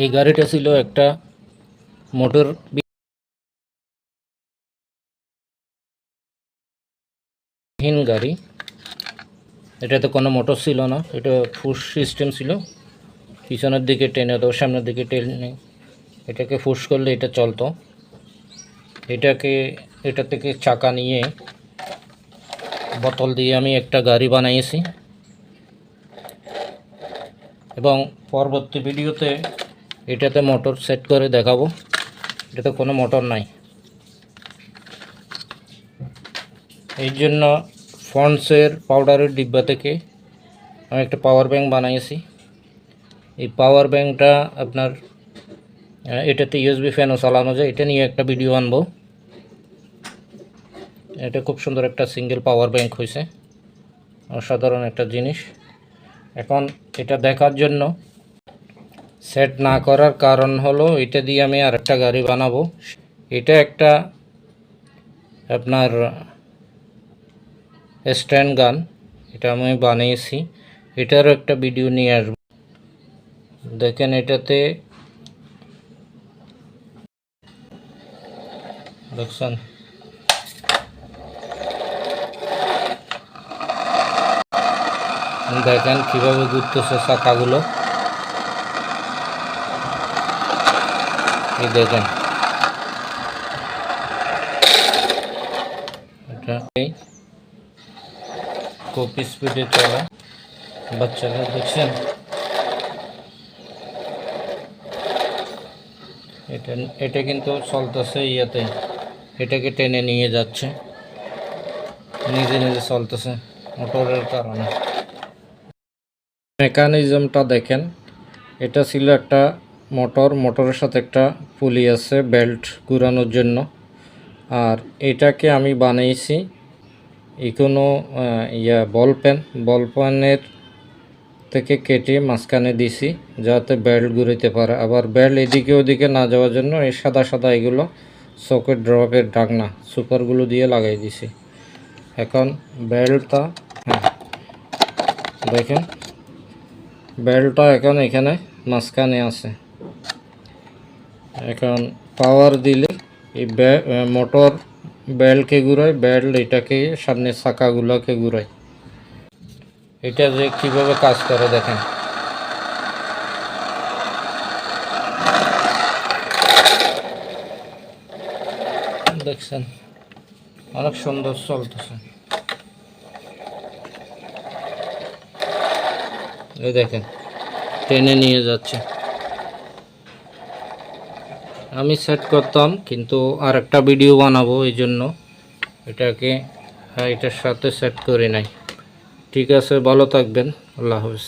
এই গাড়িটা ছিল একটা মোটর বিহীন গাড়ি। এটাতে কোনো মোটর ছিল না, এটা ফুস সিস্টেম ছিল। পিছনের দিকে টেনে তো সামনের দিকে টেনে এটাকে ফুস করলে এটা চলতো। এটাকে, এটা থেকে চাকা নিয়ে বোতল দিয়ে আমি একটা গাড়ি বানিয়েছি। এবং পরবর্তী ভিডিওতে এটাতে মোটর সেট করে দেখাবো। এটাতে কোনো মোটর নাই। এই জন্য ফন্ডসের পাউডারের ডিব্বা থেকে আমি একটা পাওয়ার ব্যাঙ্ক বানিয়েছি এই পাওয়ার ব্যাংকটা আপনার এটাতে ইউএসবি ফ্যানও চালানো যায়। এটা নিয়ে একটা ভিডিও আনব। এটা খুব সুন্দর একটা সিঙ্গেল পাওয়ার ব্যাঙ্ক হয়েছে অসাধারণ একটা জিনিস। এখন এটা দেখার জন্য সেট না করার কারণ হলো, এটা দিয়ে আমি আরেকটা গাড়ি বানাবো। এটা একটা আপনার স্ট্যান্ড গান, এটা আমি বানিয়েছি। এটারও একটা ভিডিও নিয়ে আসব। দেখেন এটাতে দেখছেন? দেখেন কীভাবে ঘুরতেছে চাকাগুলো। এই দেখেন এটা খুব স্পিডে চলে। বাচ্চারা দেখছেন? এটা এটা কিন্তু চলতেছে ইয়েতে। এটাকে টেনে নিয়ে যাচ্ছে। নিজে নিজে চলতেছে মোটরের কারণে। মেকানিজমটা দেখেন। এটা ছিল একটা মোটর, মোটরের সাথে একটা পুলি আছে, বেল্ট ঘুরানোর জন্য। আর এটাকে আমি বানিয়েছি কোনো ইয়া বল পেন। বল পেনের থেকে কেটে মাঝখানে দিছি, যাতে বেল্ট ঘুরাইতে পারে। আবার বেল্ট এদিকে ওদিকে না যাওয়ার জন্য এই সাদা সাদা এগুলো সকেট, ড্রপের ঢাকনা, সুপারগুলো দিয়ে লাগাই দিছি। এখন বেল্টটা হ্যাঁ দেখেন। বেল্টটা এখন এখানে মাঝখানে আছে। এখন পাওয়ার দিলে এই মোটর বেল্টকে ঘুরায় বেল্ট এটাকে সামনে চাকাগুলোকে ঘুরায়। এটা যে কীভাবে কাজ করে দেখেন। দেখছেন, অনেক সুন্দর চলতেছে। দেখেন, টেনে নিয়ে যাচ্ছে। আমি সেট করতাম, কিন্তু আর একটা ভিডিও বানাবো, এই জন্য। এটাকে হ্যাঁ এটার সাথে সেট করে নাই। ঠিক আছে, ভালো থাকবেন। আল্লাহ হাফিজ।